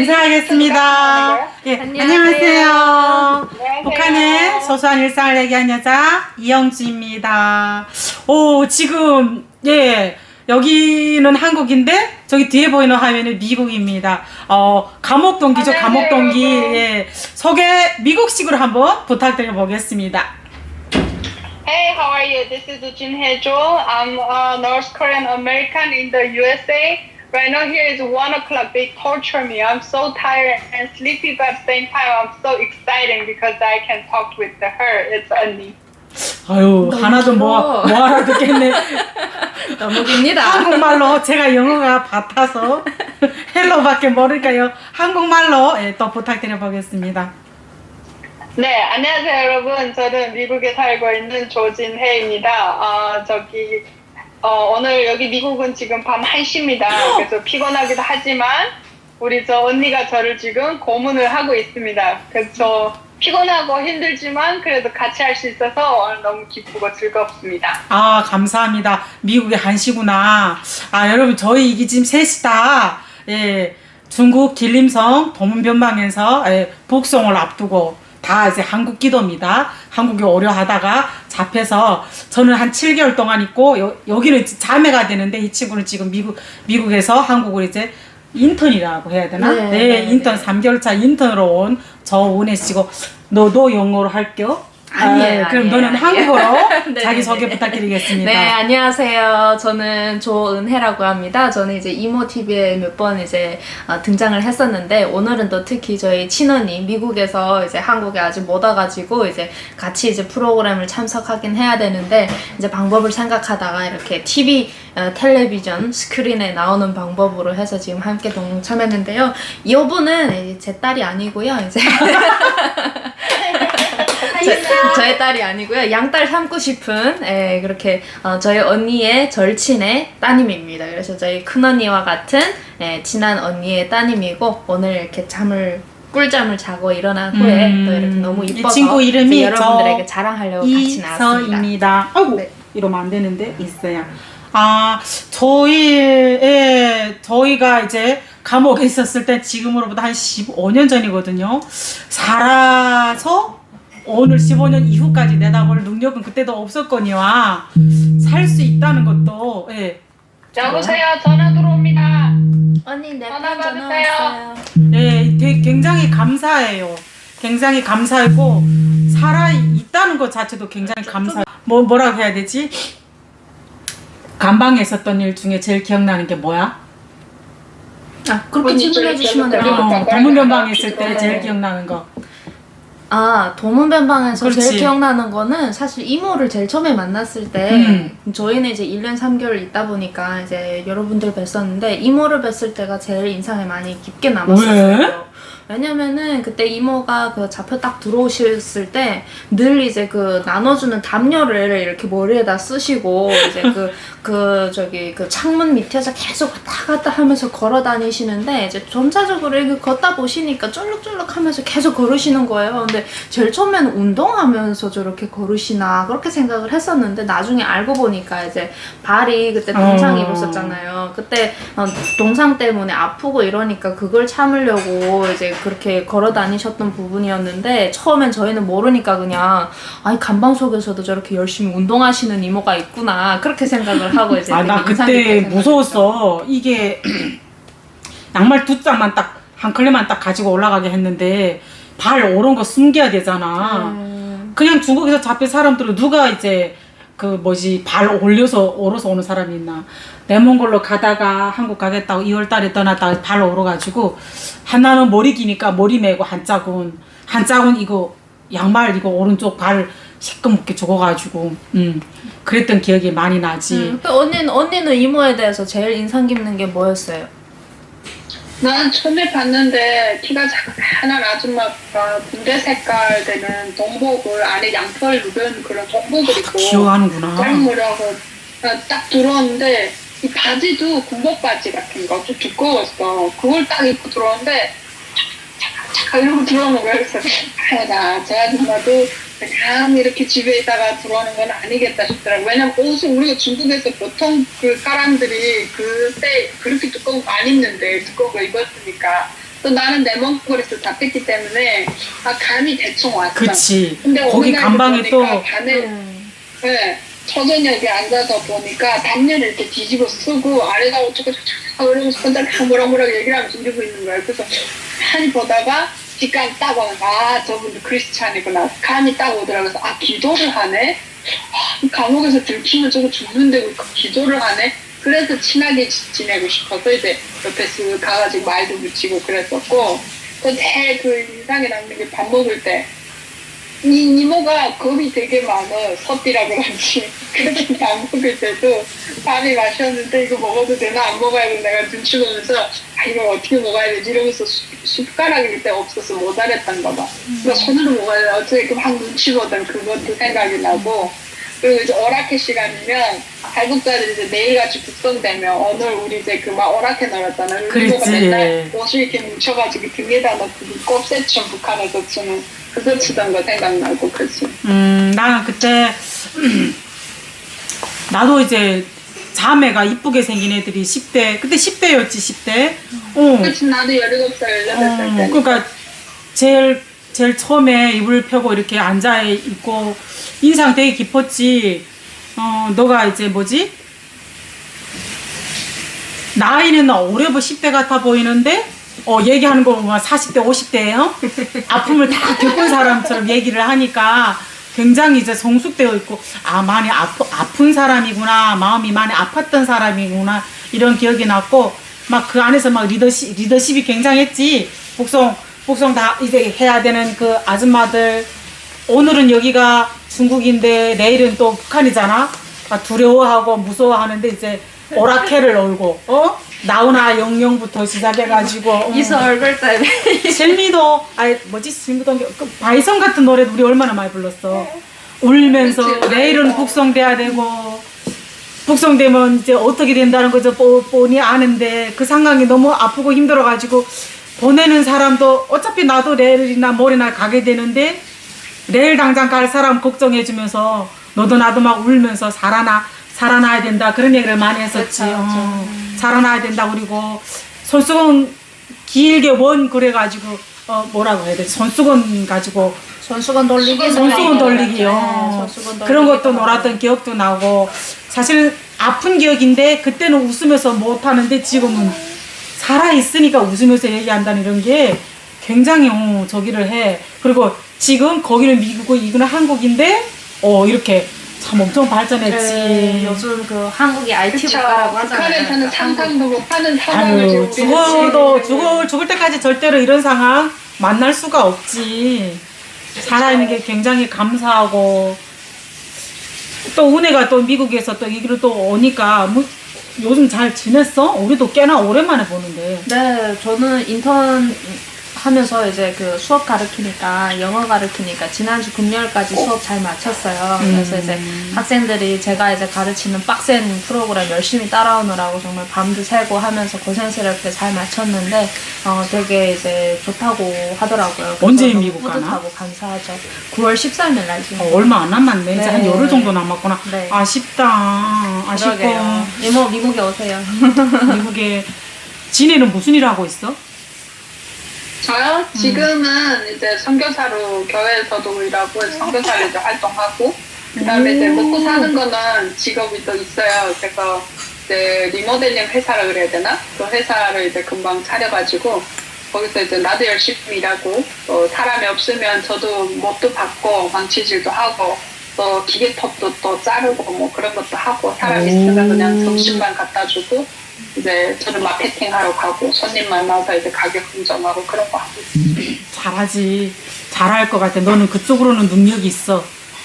인사하겠습니다. 예, 안녕하세요. 안녕하세요. 북한의 소소한 일상을 얘기한 여자 이영주입니다. 오, 지금 예. 여기는 한국인데 저기 뒤에 보이는 화면은 미국입니다. 어, 감옥 동기죠, 안녕하세요, 감옥 동기. 여러분. 예. 소개 미국식으로 한번 부탁드려 보겠습니다. Hey, how are you? This is Jin Hae-jo. I'm a North Korean American in the USA. Right now here is 1 o'clock. They torture me. I'm so tired and sleepy, but at the same time I'm so exciting because I can talk with her. It's Annie. 아유, 하나도 뭐, 길어. 뭐 알아듣겠네. 너무 깁니다. 한국말로 제가 영어가 같아서 헬로밖에 모르니까요. 한국말로 예, 또 부탁드려 보겠습니다. 네, 안녕하세요, 여러분. 저는 미국에 살고 있는 조진혜입니다. 어, 저기, 어, 오늘 여기 미국은 지금 밤 1시입니다. 그래서 피곤하기도 하지만, 우리 저 언니가 저를 지금 고문을 하고 있습니다. 그래서 저 피곤하고 힘들지만, 그래도 같이 할 수 있어서 오늘 너무 기쁘고 즐겁습니다. 아, 감사합니다. 미국의 한시구나. 아, 여러분, 저희 이게 지금 셋이다. 예, 중국 길림성 도문변방에서 예, 복송을 앞두고 다 이제 한국 기도입니다. 한국에 오려 하다가 잡혀서 저는 한 7개월 동안 있고 여, 여기는 자매가 되는데 이 친구는 지금 미국 미국에서 한국으로 이제 인턴이라고 해야 되나? 네, 네, 네, 인턴 네. 3개월 차 인턴으로 온 저은혜 씨고 너도 영어로 할게요? 아니에요, 아, 그럼 아니에요, 너는 아니에요. 한국어로 네, 자기 네, 소개 네. 부탁드리겠습니다. 네, 안녕하세요. 저는 조은혜라고 합니다. 저는 이제 이모 TV에 몇 번 이제 어, 등장을 했었는데 오늘은 또 특히 저희 친언니 미국에서 이제 한국에 아직 못 와가지고 이제 같이 이제 프로그램을 참석하긴 해야 되는데 이제 방법을 생각하다가 이렇게 TV 어, 텔레비전 스크린에 나오는 방법으로 해서 지금 함께 동참했는데요. 이분은 제 딸이 아니고요. 이제 저, 저의 딸이 아니고요. 양딸 삼고 싶은 예, 그렇게 어, 저희 언니의 절친의 따님입니다. 그래서 저희 큰 언니와 같은 예, 친한 언니의 따님이고 오늘 이렇게 잠을 꿀잠을 자고 일어난 후에 음, 또 이렇게 너무 이 이뻐서 친구 이름이 이제 여러분들에게 저 자랑하려고 같이 나왔습니다. 이서입니다. 아이고 네. 이러면 안 되는데 있어야. 아 저희의 저희가 이제 감옥에 있었을 때 지금으로부터 한 15년 전이거든요. 살아서 오늘 15년 이후까지 내다볼 능력은 그때도 없었거니와 살 수 있다는 것도 예, 여보세요, 전화 들어옵니다. 언니 내 전화 편 전화 받으세요. 왔어요. 예, 되게 굉장히 감사해요. 굉장히 감사했고 살아 있다는 것 자체도 굉장히 감사. 뭐 뭐라고 해야 되지? 감방에 있었던 일 중에 제일 기억나는 게 뭐야? 아 그렇게 질문해 주시면 돼요. 어, 도문변방에 있을 때 네. 제일 기억나는 거. 아 도문변방에서 그렇지. 제일 기억나는 거는 사실 이모를 제일 처음에 만났을 때 음. 저희는 이제 1년 3개월 있다 보니까 이제 여러분들 뵀었는데 이모를 뵀을 때가 제일 인상에 많이 깊게 남았어요. 왜? 왜냐면은 그때 이모가 그 잡혀 딱 들어오셨을 때 늘 이제 그 나눠주는 담요를 이렇게 머리에다 쓰시고 이제 그, 그 저기 그 창문 밑에서 계속 왔다 갔다 하면서 걸어 다니시는데 이제 점차적으로 이렇게 걷다 보시니까 쫄룩쫄룩 하면서 계속 걸으시는 거예요. 근데 제일 처음에는 운동하면서 저렇게 걸으시나 그렇게 생각을 했었는데 나중에 알고 보니까 이제 발이 그때 동상 어. 입었었잖아요. 그때 어, 동상 때문에 아프고 이러니까 그걸 참으려고 이제 그렇게 걸어 다니셨던 부분이었는데 처음엔 저희는 모르니까 그냥 아니 간방 속에서도 저렇게 열심히 운동하시는 이모가 있구나 그렇게 생각을 하고 이제 아 나 그때. 무서웠어. 이게 양말 두 짝만 딱한 컬레만 딱 가지고 올라가게 했는데 발 오른 거 숨겨야 되잖아. 음, 그냥 중국에서 잡힌 사람들은 누가 이제 그 뭐지 발 올려서 오러서 오는 사람이 있나 내몽골로 가다가 한국 가겠다고 2월달에 떠났다가 발 오러가지고 하나는 머리 기니까 머리 메고 한 짝은 한 짝은 이거 양말 이거 오른쪽 발 시꺼멓게 죽어가지고 음 그랬던 기억이 많이 나지 음, 그 언니는 언니는 이모에 대해서 제일 인상 깊는 게 뭐였어요? 난 처음에 봤는데 키가 작은 아줌마가 군대 색깔 되는 동복을 안에 양털 누른 그런 동복을 입고 기억하는구나 짧은 머리하고 어, 딱 들어왔는데 이 바지도 군복 바지 같은 거 좀 두꺼웠어. 그걸 딱 입고 들어왔는데 착착착 이러고 들어오는 거야. 그래서 아나 저 아줌마도 감히 이렇게 집에 있다가 들어오는 건 아니겠다 싶더라고. 왜냐면 옷을 우리가 중국에서 보통 그 사람들이 그때 그렇게 두꺼운 거 안 입는데 두꺼운 거 입었으니까 또 나는 레몬그레스 잡혔기 때문에 아 감이 대충 왔어. 그치. 근데 거기 간방에 또 반을 음. 네, 초저녁에 앉아서 보니까 담요를 이렇게 뒤집어 쓰고 아래가 어쩌고 저쩌고 이러면서 혼자 막 뭐라뭐라 얘기를 하면서 이러고 있는 거예요. 그래서 간이 보다가 뒷간 딱 오는 아 저분도 크리스찬이구나. 간이 딱 오더라고요. 그래서 아 기도를 하네? 아, 감옥에서 들키면 저거 죽는데 왜 기도를 하네? 그래서 친하게 지- 지내고 싶어서 이제 옆에 쓱 가가지고 말도 붙이고 그랬었고 또 제일 그 인상에 남는 게 밥 먹을 때 이 이모가 겁이 되게 많아 섭비라 그런지 그래서 밥 먹을 때도 밥이 마셨는데 이거 먹어도 되나 안 먹어야 되나 내가 눈치 보면서 아 이거 어떻게 먹어야 되지? 이러면서 수- 숟가락이 그때 없어서 모자랬던가 봐. 그러니까 손으로 먹어야 돼. 어떻게 막 눈치 보던 그것도 생각이 나고. 그리고 이제 오락회 시간이면 할국자들이 이제 내일같이 북송되면 오늘 우리 이제 그 막 오락회 놀았잖아 이모가 그랬지. 맨날 옷을 이렇게 뭉쳐가지고 등에다 넣고 그 꼽새춤 북한에서 추는 그거 추던 거 생각나고 그치 음, 나는 그때 나도 이제 자매가 이쁘게 생긴 애들이 10대 그때 10대였지 10대. 어. 그치 나도 17살 18살 어, 때 그러니까 제일 제일 처음에 이불 펴고 이렇게 앉아 있고 인상 되게 깊었지. 어, 너가 이제 뭐지? 나이는 올해부 10대 같아 보이는데 어, 얘기하는 거 보면 40대, 50대예요. 아픔을 다 겪은 사람처럼 얘기를 하니까 굉장히 이제 성숙되어 있고 아 많이 아프, 아픈 사람이구나 마음이 많이 아팠던 사람이구나 이런 기억이 났고 막 그 안에서 막 리더십 리더십이 굉장했지. 복송 복송 다 이제 해야 되는 그 아줌마들 오늘은 여기가 중국인데 내일은 또 북한이잖아. 막 두려워하고 무서워하는데 이제 오락회를 놀고 어 나훈아 영영부터 시작해가지고. 어. 이서 얼굴 때문에 실미도 아니 뭐지? 실미도 그 바이성 같은 노래 우리 얼마나 많이 불렀어. 울면서. 내일은 북송돼야 되고 북송되면 이제 어떻게 된다는 거죠? 뻔- 뻔히 아는데 그 상황이 너무 아프고 힘들어가지고 보내는 사람도 어차피 나도 내일이나 모레나 가게 되는데 내일 당장 갈 사람 걱정해주면서 너도 나도 막 울면서 살아나 살아나야 된다. 그런 얘기를 많이 했었지. 그렇죠, 그렇죠. 어, 살아나야 된다. 그리고 손수건 길게 원 그래가지고 어 뭐라고 해야 돼 손수건 가지고 손수건 돌리기 손수건 돌리기요. 네, 손수건 그런 것도 놀았던 기억도 나고 사실 아픈 기억인데 그때는 웃으면서 못 하는데 지금은 살아 있으니까 웃으면서 얘기한다는 이런 게 굉장히 어, 저기를 해. 그리고 지금 거기는 미국이고 이거는 한국인데 어 이렇게 참 엄청 발전했지 네, 요즘 그 한국이 IT 그쵸 국가라고 하잖아요. 북한에서는 그러니까 상상도 못하는 상황을 아유 죽어도 죽을 죽을 때까지 절대로 이런 상황 만날 수가 없지. 살아있는 게 굉장히 감사하고 또 은혜가 또 미국에서 또 여기로 또 오니까 뭐 요즘 잘 지냈어? 우리도 꽤나 오랜만에 보는데. 네, 저는 인턴 하면서 이제 그 수업 가르치니까 영어 가르치니까 지난주 금요일까지 수업 잘 마쳤어요. 그래서 음. 이제 학생들이 제가 이제 가르치는 빡센 프로그램 열심히 따라오느라고 정말 밤도 새고 하면서 고생스럽게 잘 마쳤는데 어 되게 이제 좋다고 하더라고요. 언제 미국 가나? 뿌듯하고 감사하죠. 9월 13일 날 지금. 어, 얼마 안 남았네. 이제 한 네. 열흘 정도 남았구나. 네. 아쉽다. 아쉽고 그러게요. 이모 미국에 오세요. 미국에 진해는 무슨 일 하고 있어? 저요? 지금은 이제 선교사로 교회에서도 일하고 선교사로 이제 활동하고 그다음에 이제 먹고 사는 거는 직업이 또 있어요. 그래서 이제 리모델링 회사라 그래야 되나? 그 회사를 이제 금방 차려가지고 거기서 이제 나도 열심히 일하고 또 사람이 없으면 저도 뭣도 받고 망치질도 하고 또 기계톱도 또 자르고 뭐 그런 것도 하고 사람 오. 있으면 그냥 점심만 갖다 주고 이제 저는 마케팅 하러 가고 손님 만나서 이제 가격 흥정하고 그런 거 하고 있어요. 잘하지. 잘할 것 같아. 너는 그쪽으로는 능력이 있어.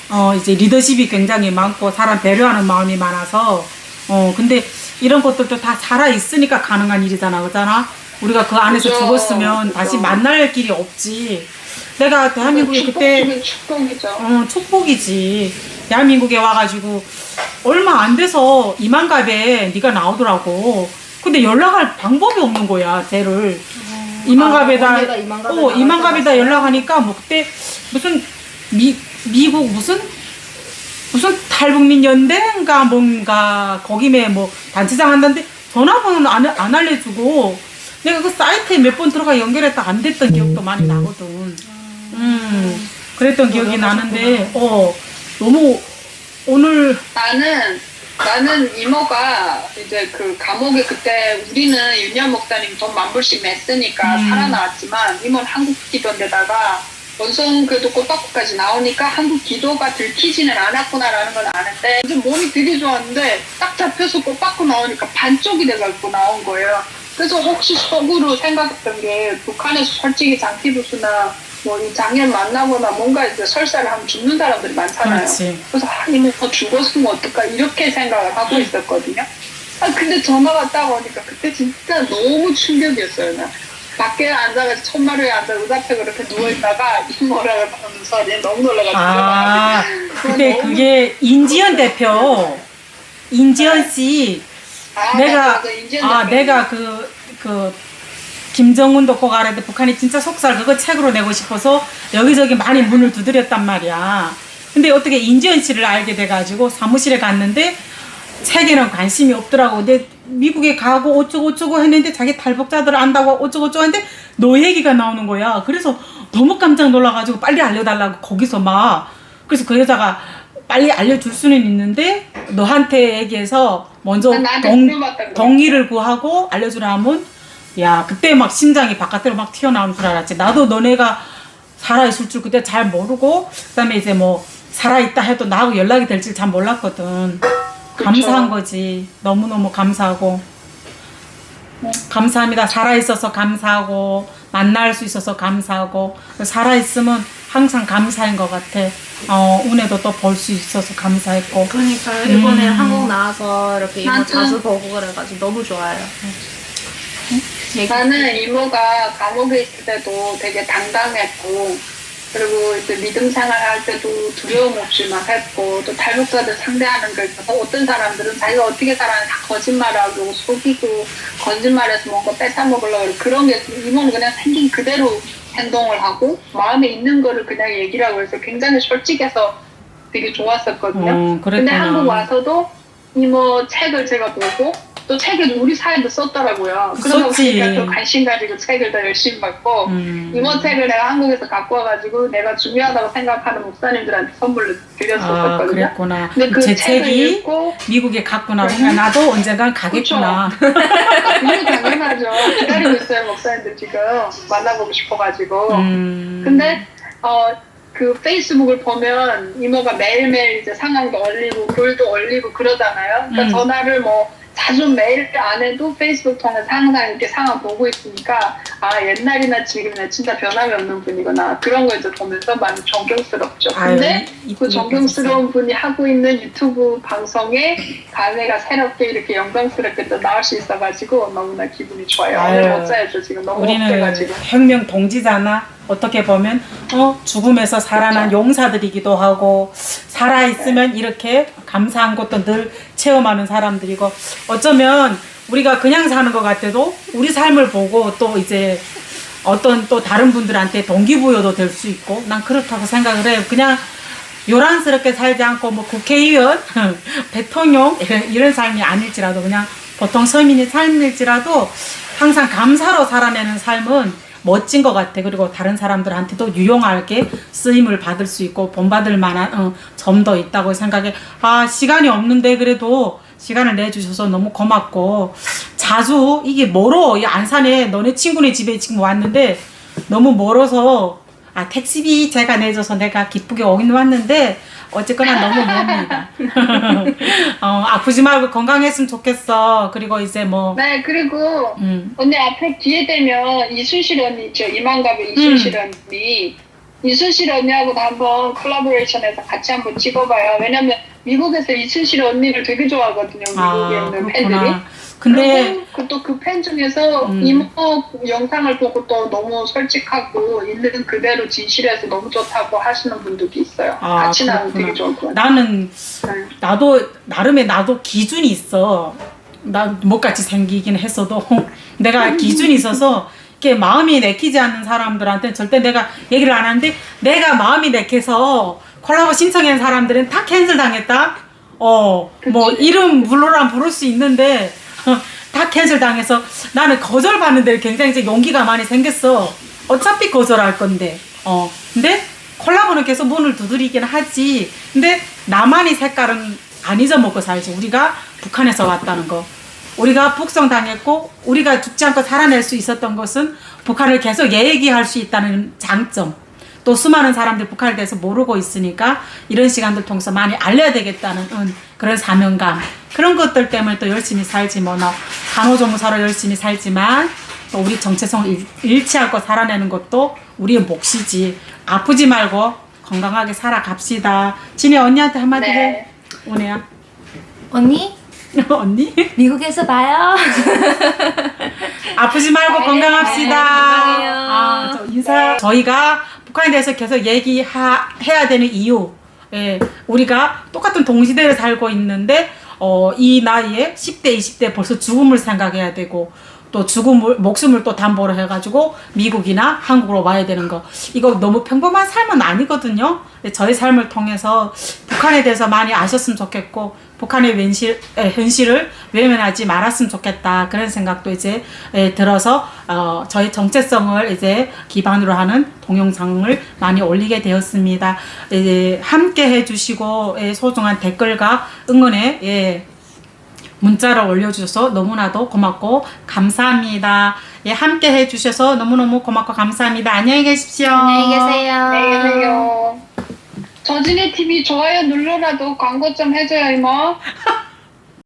어, 이제 리더십이 굉장히 많고 사람 배려하는 마음이 많아서 어, 근데 이런 것들도 다 살아있으니까 가능한 일이잖아. 그잖아? 우리가 그 안에서 그죠. 죽었으면 그죠. 다시 만날 길이 없지. 내가 대한민국에 그때 축복이죠. 어, 축복이지. 대한민국에 와가지고 얼마 안 돼서 이만갑에 네가 나오더라고. 근데 연락할 방법이 없는 거야, 쟤를. 이만갑에다 아, 이만갑에 어, 이만갑에다? 연락하니까 뭐 그때 무슨 미 미국 무슨 무슨 탈북민 연대인가 뭔가 거기에 뭐 단체장 한다는데 전화번호는 안, 안 알려주고 내가 그 사이트에 몇 번 들어가 연결했다 안 됐던 기억도 많이 나거든. 음, 그랬던 기억이 나는데, 어, 너무 오늘, 나는 나는 이모가 이제 그 감옥에 그때 우리는 윤현 목사님 돈 만 불씩 냈으니까 음. 살아나왔지만 이모는 한국 기도인데다가 원성 그래도 꼬박꼬까지 나오니까 한국 기도가 들키지는 않았구나라는 건 아는데 요즘 몸이 되게 좋았는데 딱 잡혀서 꼬박고 나오니까 반쪽이 돼갖고 나온 거예요. 그래서 혹시 속으로 생각했던 게 북한에서 솔직히 장기부수나 뭐 이 장년 만나거나 뭔가 이제 설사를 하면 죽는 사람들이 많잖아요. 그렇지. 그래서 아, 이모 더 죽었으면 어떨까 이렇게 생각을 하고 있었거든요. 아 근데 전화가 딱 오니까 그때 진짜 너무 충격이었어요. 나 밖에 앉아가지고 천마루에 앉아 의자표 그렇게 누워있다가 이모라고 하는 소리에 너무 놀라가지고 아, 너무- 그게 인지연 대표, 인지연 씨, 아, 내가, 맞아, 맞아. 인지연 아, 대표님. 내가 그, 그, 김정은도 꼭 알아야 돼. 북한이 진짜 속살 그거 책으로 내고 싶어서 여기저기 많이 문을 두드렸단 말이야. 근데 어떻게 인지연 씨를 알게 돼가지고 사무실에 갔는데 책에는 관심이 없더라고. 근데 미국에 가고 어쩌고저쩌고 했는데 자기 탈북자들 안다고 어쩌고저쩌고 했는데 너 얘기가 나오는 거야. 그래서 너무 깜짝 놀라가지고 빨리 알려달라고 거기서 막. 그래서 그 여자가 빨리 알려줄 수는 있는데 너한테 얘기해서 먼저 아, 동. 동의를 구하고 알려주라면 야 그때 막 심장이 바깥으로 막 튀어나오는 줄 알았지. 나도 너네가 살아있을 줄 그때 잘 모르고 그다음에 이제 뭐 살아있다 해도 나하고 연락이 될 줄 잘 몰랐거든. 감사한 거지. 너무너무 감사하고. 감사합니다. 살아있어서 감사하고, 만날 수 있어서 감사하고, 살아있으면 항상 감사인 것 같아. 어, 운에도 또 볼 수 있어서 감사했고. 그러니까 이번에 음. 한국 나와서 이렇게 이모 맞아. 자주 보고 그래가지고 너무 좋아요. 나는 이모가 감옥에 있을 때도 되게 당당했고 그리고 이제 믿음 생활할 때도 두려움 없이 막 했고 또 탈북자들 상대하는 거 있어서 어떤 사람들은 자기가 어떻게 살아는 다 거짓말하고 속이고 거짓말해서 뭔가 뺏어먹으려고 그런 게 이모는 그냥 생긴 그대로 행동을 하고 마음에 있는 거를 그냥 얘기를 하고 해서 굉장히 솔직해서 되게 좋았었거든요. 어, 근데. 한국 와서도 이모 책을 제가 보고 또 책을 우리 사이도 썼더라고요. 그러다. 보니까 또 관심 가지고 책을 더 열심히 받고 음. 이모 책을 내가 한국에서 갖고 와가지고 내가 중요하다고 생각하는 목사님들한테 선물로 아, 드렸었거든요. 그랬구나. 근데 그 제 책이 읽고 미국에 갔구나. 그러니까 나도 언젠간 가겠구나. 이게 당연하죠. 기다리고 있어요 목사님들 지금 만나보고 싶어가지고. 음. 근데 어그 페이스북을 보면 이모가 매일매일 이제 상황도 올리고 글도 올리고 그러잖아요. 그러니까 음. 전화를 뭐 자주 매일 안 해도 페이스북 통해서 항상 이렇게 상황 보고 있으니까 아 옛날이나 지금이나 진짜 변함이 없는 분이구나 그런 거 이제 보면서 많이 존경스럽죠. 근데 아유, 그 존경스러운 분이 하고 있는 유튜브 방송에 가네가 새롭게 이렇게 영광스럽게 또 나올 수 있어가지고 너무나 기분이 좋아요. 아유, 오늘 못 자야죠 지금 너무 우리는. 혁명 동지잖아. 어떻게 보면 어 죽음에서 살아난 용사들이기도 하고 살아 있으면 이렇게 감사한 것도 늘 체험하는 사람들이고 어쩌면 우리가 그냥 사는 것 같아도 우리 삶을 보고 또 이제 어떤 또 다른 분들한테 동기부여도 될 수 있고 난 그렇다고 생각을 해요. 그냥 요란스럽게 살지 않고 뭐 국회의원, 대통령 이런, 삶이 아닐지라도 그냥 보통 서민의 삶일지라도 항상 감사로 살아내는 삶은 멋진 것 같아. 그리고 다른 사람들한테도 유용하게 쓰임을 받을 수 있고 본받을 만한 어, 점도 있다고 생각해. 아 시간이 없는데 그래도 시간을 내주셔서 너무 고맙고 자주 이게 멀어 이 안산에 너네 친구네 집에 지금 왔는데 너무 멀어서 아 택시비 제가 내줘서 내가 기쁘게 오긴 왔는데 어쨌거나 너무 멉니다. 어, 아프지 말고 건강했으면 좋겠어. 그리고 이제 뭐 네 그리고 음, 언니 앞에 뒤에 되면 이순실 언니 있죠 이만갑의 이순실 언니 이순실 언니하고도 한번 콜라보레이션해서 같이 한번 찍어봐요 왜냐면 미국에서 이순실 언니를 되게 좋아하거든요 미국에 아 있는 팬들이 그렇구나. 근데 또그 팬 중에서 음. 이모 영상을 보고 또 너무 솔직하고 있는 그대로 진실해서 너무 좋다고 하시는 분들도 있어요 아, 같이 그렇구나. 되게 좋을 것 같아요 나는 네. 나도 나름의 나도 기준이 있어. 나 못 같이 생기긴 했어도 내가 기준이 있어서 이렇게 마음이 내키지 않는 사람들한테 절대 내가 얘기를 안 하는데 내가 마음이 내켜서 콜라보 신청한 사람들은 다 캔슬 당했다. 어, 뭐 그치. 이름 물로란 부를 수 있는데 다 캔슬 당해서 나는 거절받는데 굉장히 이제 용기가 많이 생겼어. 어차피 거절할 건데. 어. 근데 콜라보는 계속 문을 두드리긴 하지. 근데 나만의 색깔은 안 잊어먹고 살지. 우리가 북한에서 왔다는 거. 우리가 북송 당했고 우리가 죽지 않고 살아낼 수 있었던 것은 북한을 계속 얘기할 수 있다는 장점. 또 수많은 사람들 북한에 대해서 모르고 있으니까 이런 시간들 통해서 많이 알려야 되겠다는 음, 그런 사명감 그런 것들 때문에 또 열심히 살지 뭐너 간호조무사로 열심히 살지만 또 우리 정체성을 않고 살아내는 것도 우리의 몫이지 아프지 말고 건강하게 살아갑시다 진이 언니한테 한마디 해 네. 오네야 언니 언니 미국에서 봐요. 아프지 말고 네, 건강합시다. 네, 건강해요. 아, 저 인사. 저희가 북한에 대해서 계속 얘기해야 되는 이유. 예, 우리가 똑같은 동시대를 살고 있는데, 어, 이 나이에 10대, 20대 벌써 죽음을 생각해야 되고, 또 죽음을, 목숨을 또 담보로 해가지고 미국이나 한국으로 와야 되는 거. 이거 너무 평범한 삶은 아니거든요. 저희 삶을 통해서 북한에 대해서 많이 아셨으면 좋겠고, 북한의 현실, 에, 현실을 외면하지 말았으면 좋겠다. 그런 생각도 이제 에, 들어서, 어, 저희 정체성을 이제 기반으로 하는 동영상을 많이 올리게 되었습니다. 이제 함께 해주시고, 예, 소중한 댓글과 응원에, 예, 문자를 올려주셔서 너무나도 고맙고 감사합니다. 예, 함께 해주셔서 너무너무 고맙고 감사합니다. 안녕히 계십시오. 안녕히 계세요. 안녕히 계세요. 저진의 TV 좋아요 눌러라도 광고 좀 해줘요 이모.